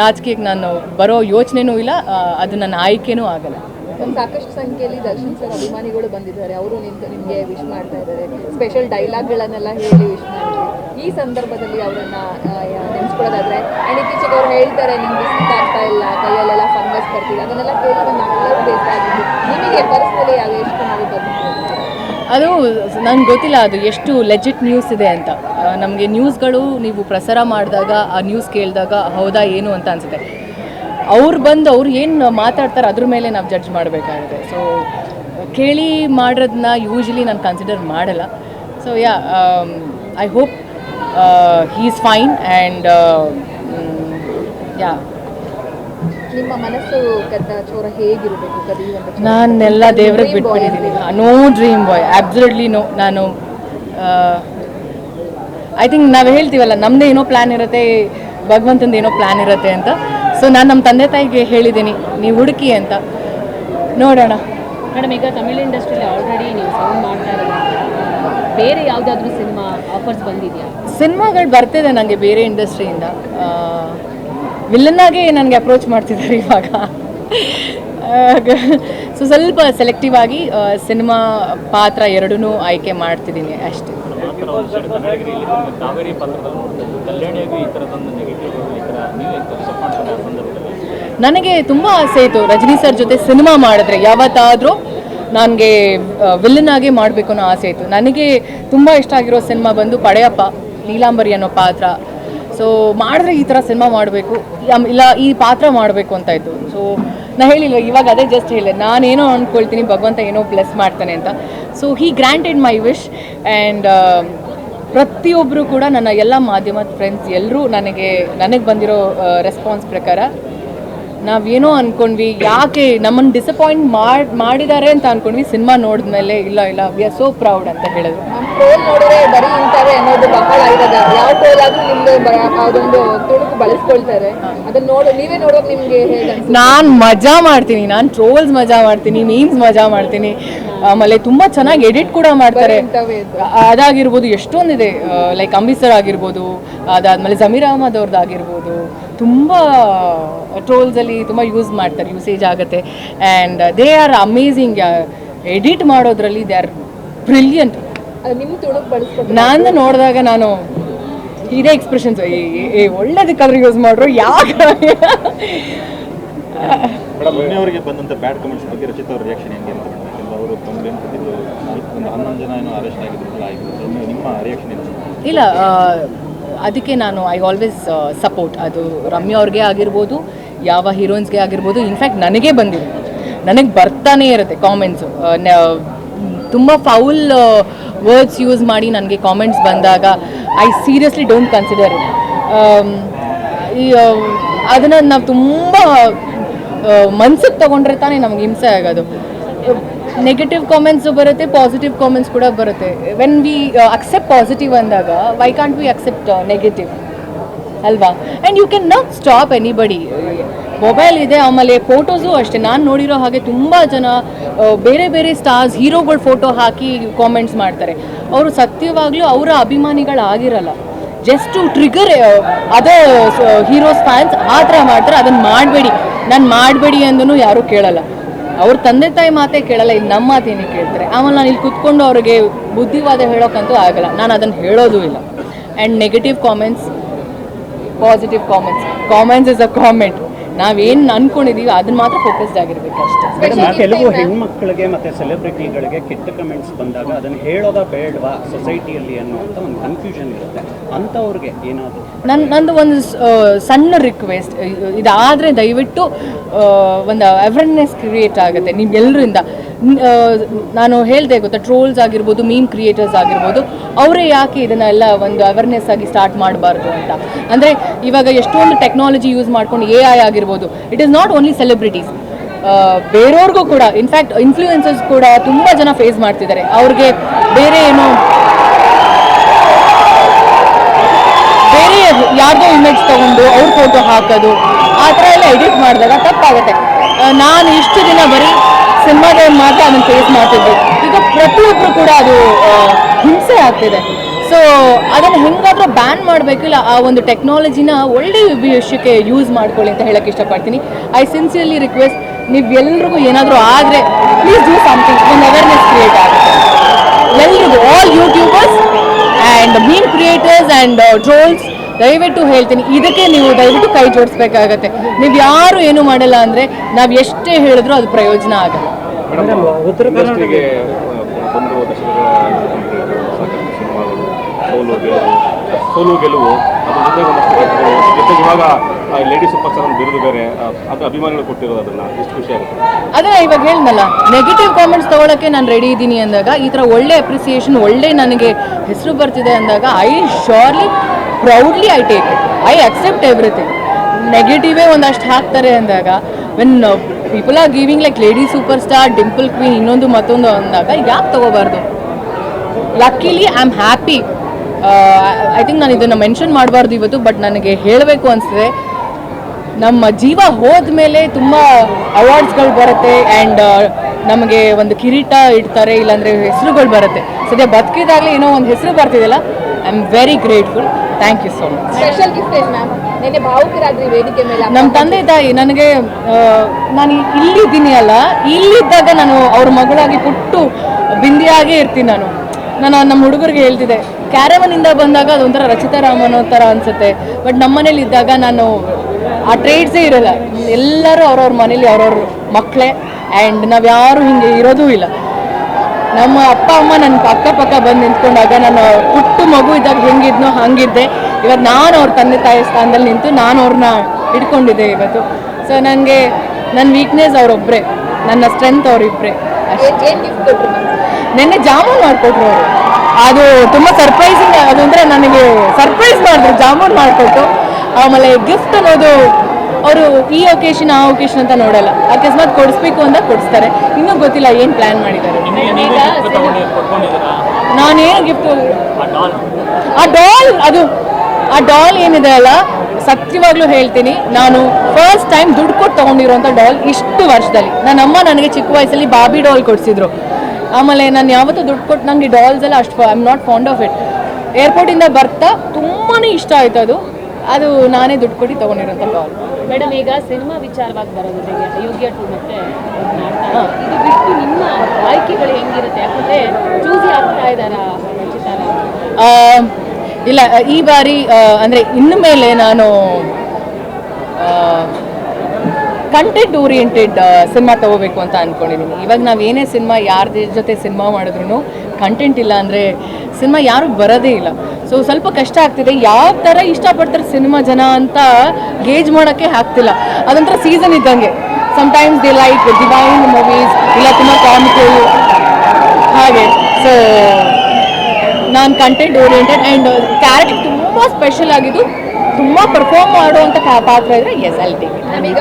ರಾಜಕೀಯಕ್ಕೆ ನಾನು ಬರೋ ಯೋಚನೆನೂ ಇಲ್ಲ ಅದು ನನ್ನ ಆಯ್ಕೆನೂ ಆಗಲ್ಲ. ಸಾಕಷ್ಟು ಸಂಖ್ಯೆಯಲ್ಲಿ ದರ್ಶನ್ ಸರ್ ಅಭಿಮಾನಿಗಳು ಬಂದಿದ್ದಾರೆ. ಅವರು ನಿಂತು ನಿಮಗೆ ವಿಶ್ ಮಾಡ್ತಾ ಇದ್ದಾರೆ. ಸ್ಪೆಷಲ್ ಡೈಲಾಗ್ಗಳನ್ನೆಲ್ಲ ಹೇಳಿ ವಿಶ್ ಮಾಡಿದ್ರು ಈ ಸಂದರ್ಭದಲ್ಲಿ ಅವರನ್ನ ನೆನೆಸ್ಕೊಳ್ಳೋದಾದ್ರೆ ಆ್ಯಂಡ್ ಇತ್ತೀಚೆಗೆ ಅವ್ರು ಹೇಳ್ತಾರೆ ನಿಮಗೆ ಆಗ್ತಾ ಇಲ್ಲ ಕೈಯಲ್ಲೆಲ್ಲ ಫಂಗಸ್ ಬರ್ತಿದೆ. ಅದನ್ನೆಲ್ಲ ಕೇಳಿ ನಾವೆಲ್ಲರೂ ನಾಲ್ಕು ನಿಮಗೆ ಪರ್ಸ್ನಲಿ ಯಾವ ಎಷ್ಟು ನಾವು ಬಂದಿದೆ ಅದು ನಂಗೆ ಗೊತ್ತಿಲ್ಲ ಅದು ಎಷ್ಟು ಲೆಜಿಟ್ ನ್ಯೂಸ್ ಇದೆ ಅಂತ. ನಮಗೆ ನ್ಯೂಸ್ಗಳು ನೀವು ಪ್ರಸಾರ ಮಾಡಿದಾಗ ಆ ನ್ಯೂಸ್ ಕೇಳಿದಾಗ ಹೌದಾ ಏನು ಅಂತ ಅನಿಸುತ್ತೆ. ಅವ್ರು ಬಂದು ಅವ್ರು ಏನು ಮಾತಾಡ್ತಾರೆ ಅದ್ರ ಮೇಲೆ ನಾವು ಜಡ್ಜ್ ಮಾಡಬೇಕಾಗುತ್ತೆ. ಸೊ ಕೇಳಿ ಮಾಡಿರೋದನ್ನ ಯೂಶ್ವಲಿ ನಾನು ಕನ್ಸಿಡರ್ ಮಾಡಲ್ಲ. So yeah I hope he is fine and yeah ನಿಮ್ಮ ಮನಸ್ಸು ಕದ್ದ ಚೋರ ಹೇಗಿರಬೇಕು? ನಾನೆಲ್ಲ ದೇವ್ರಿಗೆ ಬಿಟ್ಬಿಟ್ಟಿದ್ದೀನಿ. No dream boy absolutely no ನಾನು ಐ ಥಿಂಕ್ ನಾವು ಹೇಳ್ತೀವಲ್ಲ ನಮ್ಮದೇ ಏನೋ ಪ್ಲ್ಯಾನ್ ಇರುತ್ತೆ ಭಗವಂತಂದು ಏನೋ ಪ್ಲ್ಯಾನ್ ಇರುತ್ತೆ ಅಂತ. ಸೊ ನಾನು ನಮ್ಮ ತಂದೆ ತಾಯಿಗೆ ಹೇಳಿದ್ದೀನಿ ನೀವು ಹುಡುಕಿ ಅಂತ. ನೋಡೋಣ. ಮೇಡಮ್ ಈಗ ತಮಿಳ್ ಇಂಡಸ್ಟ್ರಿಯಲ್ಲಿ ಆಲ್ರೆಡಿ ನೀವು ಸೌಂಡ್ ಮಾಡ್ತಾ ಇರೋದು ಬೇರೆ ಯಾವುದಾದ್ರೂ ಸಿನಿಮಾ ಆಫರ್ಸ್ ಬಂದಿದೆಯಾ? ಸಿನಿಮಾಗಳು ಬರ್ತಿದೆ ನನಗೆ ಬೇರೆ ಇಂಡಸ್ಟ್ರಿಯಿಂದ ವಿಲ್ಲನ್ನಾಗೆ ನನಗೆ ಅಪ್ರೋಚ್ ಮಾಡ್ತಿದ್ದಾರೆ ಇವಾಗ. ಸೊ ಸ್ವಲ್ಪ ಸೆಲೆಕ್ಟಿವ್ ಆಗಿ ಸಿನಿಮಾ ಪಾತ್ರ ಎರಡೂ ಆಯ್ಕೆ ಮಾಡ್ತಿದ್ದೀನಿ ಅಷ್ಟೇ. ಮಾತ್ರ ಕಾವೇರಿ ಕಲ್ಯಾಣಿಯಾಗಿ ಈ ನನಗೆ ತುಂಬ ಆಸೆ ಇತ್ತು ರಜನಿ ಸರ್ ಜೊತೆ ಸಿನಿಮಾ ಮಾಡಿದ್ರೆ. ಯಾವತ್ತಾದರೂ ನನಗೆ ವಿಲ್ಲನ್ ಆಗಿ ಮಾಡಬೇಕು ಅನ್ನೋ ಆಸೆ ಇತ್ತು. ನನಗೆ ತುಂಬ ಇಷ್ಟ ಆಗಿರೋ ಸಿನಿಮಾ ಬಂದು ಪಡೆಯಪ್ಪ, ನೀಲಾಂಬರಿ ಅನ್ನೋ ಪಾತ್ರ. ಸೊ ಮಾಡಿದ್ರೆ ಈ ಥರ ಸಿನಿಮಾ ಮಾಡಬೇಕು. ಇಲ್ಲ, ಈ ಪಾತ್ರ ಮಾಡಬೇಕು ಅಂತ ಇತ್ತು ಸೊ ನಾನು ಹೇಳಿಲ್ವ, ಇವಾಗ ಅದೇ ಜಸ್ಟ್ ಹೇಳಿದೆ. ನಾನೇನೋ ಅಂದ್ಕೊಳ್ತೀನಿ ಭಗವಂತ ಏನೋ ಬ್ಲೆಸ್ ಮಾಡ್ತಾನೆ ಅಂತ. So he granted my wish and ಪ್ರತಿಯೊಬ್ಬರು ಕೂಡ ನನ್ನ ಎಲ್ಲ ಮಾಧ್ಯಮದ ಫ್ರೆಂಡ್ಸ್ ಎಲ್ಲರೂ ನನಗೆ ನನಗೆ ಬಂದಿರೋ ರೆಸ್ಪಾನ್ಸ್ ಪ್ರಕಾರ ನಾವೇನೋ ಅನ್ಕೊಂಡ್ವಿ ಯಾಕೆ ನಮ್ಮನ್ನು ಡಿಸಪಾಯಿಂಟ್ ಮಾಡಿ ಮಾಡಿದ್ದಾರೆ ಅಂತ ಅನ್ಕೊಂಡ್ವಿ ಸಿನಿಮಾ ನೋಡಿದ್ಮೇಲೆ ಇಲ್ಲ ಇಲ್ಲ ವಿ ಆರ್ ಸೋ ಪ್ರೌಡ್ ಅಂತ ಹೇಳಿದ್ರು. ಟೋಲ್ ನೋಡಿದ್ರೆ ಬರೀ ಇಂಥವೇ ಅನ್ನೋದು ಬಹಳ ಇರೋದು. ಯಾವ ಟೋಲ್ ಆದರೂ ನಿಮ್ದು ಬ- ಅದೊಂದು ತುಣುಕು ಬಳಸ್ಕೊಳ್ತಾರೆ. ಅದನ್ನ ನೋಡು ನೀವೇ ನೋಡೋಕೆ ನಿಮಗೆ ನಾನು ಮಜಾ ಮಾಡ್ತೀನಿ ನಾನು ಟ್ರೋಲ್ಸ್ ಮಜಾ ಮಾಡ್ತೀನಿ ಮೀಮ್ಸ್ ಮಜಾ ಮಾಡ್ತೀನಿ. ಆಮೇಲೆ ತುಂಬಾ ಚೆನ್ನಾಗಿ ಎಡಿಟ್ ಕೂಡ ಮಾಡ್ತಾರೆ. ಅದಾಗಿರ್ಬೋದು ಎಷ್ಟೊಂದಿದೆ ಲೈಕ್ ಅಂಬಿಸರ್ ಆಗಿರ್ಬೋದು ಅದಾದ್ಮೇಲೆ ಜಮೀರ್ ಅಹಮದ್ ಅವ್ರದ್ದು ಆಗಿರ್ಬೋದು. ತುಂಬ ಟ್ರೋಲ್ಸಲ್ಲಿ ತುಂಬಾ ಯೂಸ್ ಮಾಡ್ತಾರೆ ಯೂಸೇಜ್ ಆಗುತ್ತೆ. And they are amazing edit ಮಾಡೋದ್ರಲ್ಲಿ ದೇ ಆರ್ ಬ್ರಿಲಿಯಂಟ್ ನಾನು ನೋಡಿದಾಗ ನಾನು ಇದೇ ಎಕ್ಸ್ಪ್ರೆಷನ್ಸ್ ಏ ಒಳ್ಳೇದಕ್ಕಾದ್ರೂ ಯೂಸ್ ಮಾಡ್ರು ಯಾಕೆ ಬಂದಂಥ ಬ್ಯಾಡ್ ಕಮೆಂಟ್ಸ್ ಬಗ್ಗೆ ರಚಿತ್ ಅವ್ರ ರಿಯಾಕ್ಷನ್ ಹೆಂಗೆ ಅವರು ಕಂಪ್ಲೇಂಟ್ ಕೊಟ್ಟಿದ್ದು ಒಂದು ಹನ್ನೊಂದು ಜನ ಏನೋ ಅರೆಸ್ಟ್ ಆಗಿದ್ರು ನಿಮ್ಮ- ರಿಯಾಕ್ಷನ್ ಇಲ್ಲ ಅದಕ್ಕೆ ನಾನು ಐ ಆಲ್ವೇಸ್ ಸಪೋರ್ಟ್ ಅದು ರಮ್ಯ ಅವ್ರಿಗೆ ಆಗಿರ್ಬೋದು, ಯಾವ ಹೀರೋಯಿನ್ಸ್ಗೆ ಆಗಿರ್ಬೋದು ಇನ್ಫ್ಯಾಕ್ಟ್ ನನಗೆ ಬಂದಿದೆ. ನನಗೆ ಬರ್ತಾನೆ ಇರುತ್ತೆ ಕಾಮೆಂಟ್ಸು ತುಂಬ ಫೌಲ್ ವರ್ಡ್ಸ್ ಯೂಸ್ ಮಾಡಿ ನನಗೆ ಕಾಮೆಂಟ್ಸ್ ಬಂದಾಗ I seriously don't consider it ಈ ಅದನ್ನು ನಾವು ತುಂಬ ಮನ್ಸಿಗೆ ತೊಗೊಂಡ್ರೆ ತಾನೇ ನಮ್ಗೆ ಹಿಂಸೆ ಆಗೋದು. ನೆಗೆಟಿವ್ ಕಾಮೆಂಟ್ಸು ಬರುತ್ತೆ ಪಾಸಿಟಿವ್ ಕಾಮೆಂಟ್ಸ್ ಕೂಡ ಬರುತ್ತೆ. ವೆನ್ ವಿ ಅಕ್ಸೆಪ್ಟ್ ಪಾಸಿಟಿವ್ ಅಂದಾಗ why can't we accept negative ಅಲ್ವಾ? And you can not stop anybody mobile ಇದೆ, ಆಮೇಲೆ ಫೋಟೋಸು ಅಷ್ಟೇ. ನಾನು ನೋಡಿರೋ ಹಾಗೆ ತುಂಬ ಜನ ಬೇರೆ ಬೇರೆ ಸ್ಟಾರ್ಸ್ ಹೀರೋಗಳ ಫೋಟೋ ಹಾಕಿ ಕಾಮೆಂಟ್ಸ್ ಮಾಡ್ತಾರೆ. ಅವರು ಸತ್ಯವಾಗಲೂ ಅವರ ಅಭಿಮಾನಿಗಳಾಗಿರಲ್ಲ. ಜಸ್ಟ್ ಟು ಟ್ರಿಗರ್ ಅದೇ ಹೀರೋಸ್ ಫ್ಯಾನ್ಸ್ ಆ ಥರ ಮಾಡ್ತಾರೆ. ಅದನ್ನು ಮಾಡಬೇಡಿ. ನಾನು ಮಾಡಬೇಡಿ ಅಂದನು ಯಾರೂ ಕೇಳಲ್ಲ. ಅವ್ರ ತಂದೆ ತಾಯಿ ಮಾತೇ ಕೇಳಲ್ಲ, ಇಲ್ಲಿ ನಮ್ಮ ಮಾತೇನೆ ಕೇಳ್ತಾರೆ. ಆಮೇಲೆ ನಾನು ಇಲ್ಲಿ ಕುತ್ಕೊಂಡು ಅವ್ರಿಗೆ ಬುದ್ಧಿವಾದ ಹೇಳೋಕ್ಕಂತೂ ಆಗಲ್ಲ. ನಾನು ಅದನ್ನು ಹೇಳೋದು ಇಲ್ಲ. And negative comments positive comments comments is a comment ನಾವೇನು ಅನ್ಕೊಂಡಿದೀವಿ ಅದನ್ನ ಮಾತ್ರ ಫೋಕಸ್ಡ್ ಆಗಿರ್ಬೇಕು ಅಷ್ಟೇ. ಕೆಲವು ಹೆಣ್ಮಕ್ಳಿಗೆ ಮತ್ತೆ ಸೆಲೆಬ್ರಿಟಿಗಳಿಗೆ ಕೆಟ್ಟ ಕಮೆಂಟ್ಸ್ ಬಂದಾಗ ಅದನ್ನ ಹೇಳೋದ ಬೇಡವಾ ಸೊಸೈಟಿಯಲ್ಲಿ ಅನ್ನುವಂಥ ಒಂದು ಕನ್ಫ್ಯೂಷನ್ ಇರುತ್ತೆ. ಅಂಥವ್ರಿಗೆ ಏನಾದರೂ ನನ್ನ ನಂದು ಒಂದು ಸಣ್ಣ ರಿಕ್ವೆಸ್ಟ್ ಇದಾದರೆ ದಯವಿಟ್ಟು ಒಂದು ಅವೇರ್ನೆಸ್ ಕ್ರಿಯೇಟ್ ಆಗುತ್ತೆ ನಿಮ್ಗೆಲ್ಲರಿಂದ ನಾನು ಹೇಳಿದೆ ಗೊತ್ತಾ ಟ್ರೋಲ್ಸ್ ಆಗಿರ್ಬೋದು ಮೀಮ್ ಕ್ರಿಯೇಟರ್ಸ್ ಆಗಿರ್ಬೋದು, ಅವರೇ ಯಾಕೆ ಇದನ್ನೆಲ್ಲ ಒಂದು ಅವೇರ್ನೆಸ್ ಆಗಿ ಸ್ಟಾರ್ಟ್ ಮಾಡಬಾರ್ದು ಅಂತ? ಅಂದರೆ ಇವಾಗ ಎಷ್ಟೊಂದು ಟೆಕ್ನಾಲಜಿ ಯೂಸ್ ಮಾಡ್ಕೊಂಡು ಎ ಐ ಆಗಿರ್ಬೋದು it is not only celebrities ಬೇರೆಯವ್ರಿಗೂ ಕೂಡ ಇನ್ಫ್ಯಾಕ್ಟ್ ಇನ್ಫ್ಲೂಯೆನ್ಸಸ್ ಕೂಡ ತುಂಬ ಜನ ಫೇಸ್ ಮಾಡ್ತಿದ್ದಾರೆ. ಅವ್ರಿಗೆ ಬೇರೆ ಏನು, ಬೇರೆ ಯಾರ್ದೋ ಇಮೇಜ್ ತಗೊಂಡು ಅವ್ರ ಫೋಟೋ ಹಾಕೋದು, ಆ ಥರ ಎಲ್ಲ ಎಡಿಟ್ ಮಾಡಿದಾಗ ತಪ್ಪಾಗುತ್ತೆ. ನಾನು ಇಷ್ಟು ದಿನ ಬರೀ ಸಿನಿಮಾದವ್ರು ಮಾತ್ರ ಅದನ್ನು ಫೇಸ್ ಮಾಡ್ತಿದ್ವಿ ಈಗ ಪ್ರತಿಯೊಬ್ಬರು ಕೂಡ ಅದು ಹಿಂಸೆ ಆಗ್ತಿದೆ. ಸೊ ಅದನ್ನು ಹೆಂಗಾದ್ರೂ ಬ್ಯಾನ್ ಮಾಡಬೇಕು ಇಲ್ಲ ಆ ಒಂದು ಟೆಕ್ನಾಲಜಿನ ಒಳ್ಳೆ ವಿಷಯಕ್ಕೆ ಯೂಸ್ ಮಾಡ್ಕೊಳ್ಳಿ ಅಂತ ಹೇಳಕ್ಕೆ ಇಷ್ಟಪಡ್ತೀನಿ. ಐ ಸಿನ್ಸಿಯರ್ಲಿ ರಿಕ್ವೆಸ್ಟ್ ನೀವು ಎಲ್ರಿಗೂ ಏನಾದರೂ ಆದರೆ ಪ್ಲೀಸ್ ಡೂ ಸಮಥಿಂಗ್ ಒಂದು ಅವೇರ್ನೆಸ್ ಕ್ರಿಯೇಟ್ ಆಗುತ್ತೆ. ಎಲ್ರಿಗೂ all YouTubers and mean creators and trolls ದಯವಿಟ್ಟು ಹೇಳ್ತೀನಿ. ಇದಕ್ಕೆ ನೀವು ದಯವಿಟ್ಟು ಕೈ ಜೋಡಿಸ್ಬೇಕಾಗತ್ತೆ. ನೀವು ಯಾರು ಏನು ಮಾಡಲ್ಲ ಅಂದರೆ ನಾವು ಎಷ್ಟೇ ಹೇಳಿದ್ರೂ ಅದು ಪ್ರಯೋಜನ ಆಗಲ್ಲ. ಉತ್ತರ ಕರ್ನಾಟಕಕ್ಕೆ ಬಂದಿರುವ ದಶಕಗಳ ಸಾಕಷ್ಟು ಸಿನಿಮಾಗಳು ಸೋಲು ಗೆಲುವು ಸೋಲು ಗೆಲುವು ಅದ್ರ ಜೊತೆಗೆ ಒಂದಷ್ಟು ಇವಾಗ ಲೇಡಿ ಸೂಪರ್ ಸ್ಟಾರ್ ಅಂತ ಬಿರುದು ಬೇರೆ ಅದು ಅಭಿಮಾನಿಗಳು ಕೊಟ್ಟಿರೋದು ಅದನ್ನ ಎಷ್ಟು ಖುಷಿ ಆಗುತ್ತೆ. ಅದೇ ಇವಾಗ ಹೇಳ್ದಲ್ಲ ನೆಗೆಟಿವ್ ಕಾಮೆಂಟ್ಸ್ ತಗೊಳಕ್ಕೆ ನಾನು ರೆಡಿ ಇದ್ದೀನಿ ಅಂದಾಗ ಈ ಥರ ಒಳ್ಳೆ ಅಪ್ರಿಸಿಯೇಷನ್ ಒಳ್ಳೆ ನನಗೆ ಹೆಸರು ಬರ್ತಿದೆ ಅಂದಾಗ I surely proudly I take it I accept everything ನೆಗೆಟಿವೇ ಒಂದಷ್ಟು ಹಾಕ್ತಾರೆ ಅಂದಾಗ when people are giving like lady super star dimple queen ಇನ್ನೊಂದು ಮತ್ತೊಂದು ಅಂದಾಗ ಯಾಕೆ ತಗೋಬಾರ್ದು? Luckily I am happy I think ನಾನು ಇದನ್ನು ಮೆನ್ಷನ್ ಮಾಡಬಾರ್ದು ಇವತ್ತು ಬಟ್ ನನಗೆ ಹೇಳಬೇಕು ಅನಿಸ್ತದೆ. ನಮ್ಮ ಜೀವ ಹೋದ ಮೇಲೆ ತುಂಬ ಅವಾರ್ಡ್ಸ್ಗಳು ಬರುತ್ತೆ ಆ್ಯಂಡ್ ನಮಗೆ ಒಂದು ಕಿರೀಟ ಇಡ್ತಾರೆ, ಇಲ್ಲಾಂದರೆ ಹೆಸರುಗಳು ಬರುತ್ತೆ. ಸದ್ಯ ಬದುಕಿದಾಗಲೇ ಏನೋ ಒಂದು ಹೆಸರು ಬರ್ತಿದೆಯಲ್ಲ? I am very grateful thank you so much special gift ma'am ನಿನ್ನೆ ಭಾವುಕರಾದ್ರಿ ವೇದಿಕೆ ಮೇಲೆ ನಮ್ಮ ತಂದೆ ತಾಯಿ ನನಗೆ ನಾನು ಇಲ್ಲಿದ್ದೀನಿ ಅಲ್ಲ ಇಲ್ಲಿದ್ದಾಗ ನಾನು ಅವ್ರ ಮಗಳಾಗಿ ಪುಟ್ಟು ಬಿಂದಿಯಾಗೇ ಇರ್ತೀನಿ ನಾನು. ನಾನು ನಮ್ಮ ಹುಡುಗರಿಗೆ ಹೇಳ್ತಿದ್ದೆ ಕ್ಯಾರವನಿಂದ ಬಂದಾಗ ಅದೊಂಥರ ರಚಿತಾ ರಾಮನ್ ಥರ ಅನಿಸುತ್ತೆ. ಬಟ್ ನಮ್ಮ ಮನೇಲಿ ಇದ್ದಾಗ ನಾನು ಆ ಟ್ರೇಡ್ಸೇ ಇರಲ್ಲ. ಎಲ್ಲರೂ ಅವ್ರವ್ರ ಮನೇಲಿ ಅವ್ರವ್ರ ಮಕ್ಕಳೇ ಆ್ಯಂಡ್ ನಾವು ಯಾರು ಹಿಂಗೆ ಇರೋದೂ ಇಲ್ಲ. ನಮ್ಮ ಅಪ್ಪ ಅಮ್ಮ ನನ್ನ ಅಕ್ಕಪಕ್ಕ ಪಕ್ಕ ಬಂದು ನಿಂತ್ಕೊಂಡಾಗ ನಾನು ಪುಟ್ಟು ಮಗು ಇದ್ದಾಗ ಹೆಂಗಿದ್ನೋ ಹಂಗಿದ್ದೆ. ಇವಾಗ ನಾನು ಅವ್ರ ತಂದೆ ತಾಯಿ ಸ್ಥಾನದಲ್ಲಿ ನಿಂತು ನಾನು ಅವ್ರನ್ನ ಇಟ್ಕೊಂಡಿದ್ದೆ ಇವತ್ತು. ಸೊ ನನಗೆ ನನ್ನ ವೀಕ್ನೆಸ್ ಅವರೊಬ್ಬರೇ ನನ್ನ ಸ್ಟ್ರೆಂತ್ ಅವರಿಬ್ಬರೇ ನಿನ್ನೆ ಏನ್ ಏನ್ ಗಿಫ್ಟ್ ಕೊಟ್ರು ಮ್ಯಾಮ್ ನೆನ್ನೆ ಜಾಮೂನ್ ಮಾಡಿಕೊಟ್ರು ಅವರು. ಅದು ತುಂಬ ಸರ್ಪ್ರೈಸಿಂಗ್ ಅದು ಅಂದರೆ ನನಗೆ ಸರ್ಪ್ರೈಸ್ ಮಾಡಿದ್ರು ಜಾಮೂನ್ ಮಾಡಿಕೊಟ್ಟು. ಆಮೇಲೆ ಗಿಫ್ಟ್ ಅನ್ನೋದು ಅವರು ಈ ಒಕೇಶನ್ ಆ ಒಕೇಶನ್ ಅಂತ ನೋಡಲ್ಲ. ಅಕಸ್ಮಾತ್ ಕೊಡಿಸ್ಬೇಕು ಅಂತ ಕೊಡಿಸ್ತಾರೆ. ಇನ್ನೂ ಗೊತ್ತಿಲ್ಲ ಏನು ಪ್ಲ್ಯಾನ್ ಮಾಡಿದ್ದಾರೆ. ನಾನೇನು ಗಿಫ್ಟ್ ಆ ಡಾಲ್ ಆ ಡಾಲ್ ಅದು ಆ ಡಾಲ್ ಏನಿದೆ ಅಲ್ಲ ಸತ್ಯವಾಗ್ಲೂ ಹೇಳ್ತೀನಿ ನಾನು ಫಸ್ಟ್ ಟೈಮ್ ದುಡ್ಡು ಕೊಟ್ಟು ತೊಗೊಂಡಿರೋಂಥ ಡಾಲ್ ಇಷ್ಟು ವರ್ಷದಲ್ಲಿ. ನನ್ನ ಅಮ್ಮ ನನಗೆ ಚಿಕ್ಕ ವಯಸ್ಸಲ್ಲಿ ಬಾಬಿ ಡಾಲ್ ಕೊಡಿಸಿದ್ರು. ಆಮೇಲೆ ನಾನು ಯಾವತ್ತೂ ದುಡ್ಡು ಕೊಟ್ಟು ನನಗೆ ಡಾಲ್ಸ್ ಎಲ್ಲ ಅಷ್ಟು I am not fond of it ಏರ್ಪೋರ್ಟಿಂದ ಬರ್ತಾ ತುಂಬಾ ಇಷ್ಟ ಆಯ್ತು ಅದು. ಅದು ನಾನೇ ದುಡ್ಡು ಕೊಟ್ಟು ತೊಗೊಂಡಿರೋಂಥ ಡಾಲ್ ಮೇಡಮ್ ಈಗ ಸಿನಿಮಾ ವಿಚಾರವಾಗಿ ಬರೋದ್ರಿಗೆ ಅಯೋಗ್ಯ ಟು ಮತ್ತೆ ಇದು ಬಿಟ್ಟು ನಿಮ್ಮ ಆಯ್ಕೆಗಳು ಹೆಂಗಿರುತ್ತೆ? ಯಾಕಂದ್ರೆ ಚೂಸಿ ಆಗ್ತಾ ಇದ್ದಾರಾ ಇಲ್ಲ ಈ ಬಾರಿ ಅಂದರೆ ಇನ್ನು ಮೇಲೆ ನಾನು ಕಂಟೆಂಟ್ ಓರಿಯೆಂಟೆಡ್ ಸಿನಿಮಾ ತಗೋಬೇಕು ಅಂತ ಅಂದ್ಕೊಂಡಿದ್ದೀನಿ ಇವಾಗ ನಾವು ಏನೇ ಸಿನಿಮಾ ಯಾರ ಜೊತೆ ಸಿನಿಮಾ ಮಾಡಿದ್ರು ಕಂಟೆಂಟ್ ಇಲ್ಲ ಅಂದರೆ ಸಿನಿಮಾ ಯಾರು ಬರೋದೇ ಇಲ್ಲ. ಸೊ ಸ್ವಲ್ಪ ಕಷ್ಟ ಆಗ್ತಿದೆ. ಯಾವ ಥರ ಇಷ್ಟಪಡ್ತಾರೆ ಸಿನಿಮಾ ಜನ ಅಂತ ಗೇಜ್ ಮಾಡೋಕ್ಕೆ ಆಗ್ತಿಲ್ಲ. ಅದೊಂಥರ ಸೀಸನ್ ಇದ್ದಂಗೆ. Sometimes they like divine movies ಇಲ್ಲ ತುಂಬ ಕಾಮಿಕಲ್ ಹಾಗೆ. ಸೊ ನಾನು ಕಂಟೆಂಟ್ ಓರಿಯೆಂಟೆಡ್ ಆ್ಯಂಡ್ ಕ್ಯಾರೆಕ್ಟರ್ ತುಂಬ ಸ್ಪೆಷಲ್ ಆಗಿದ್ದು ತುಂಬ ಪರ್ಫಾರ್ಮ್ ಮಾಡುವಂಥ ಪಾತ್ರ ಇದ್ರೆ ಎಸ್ ನಮೀಗ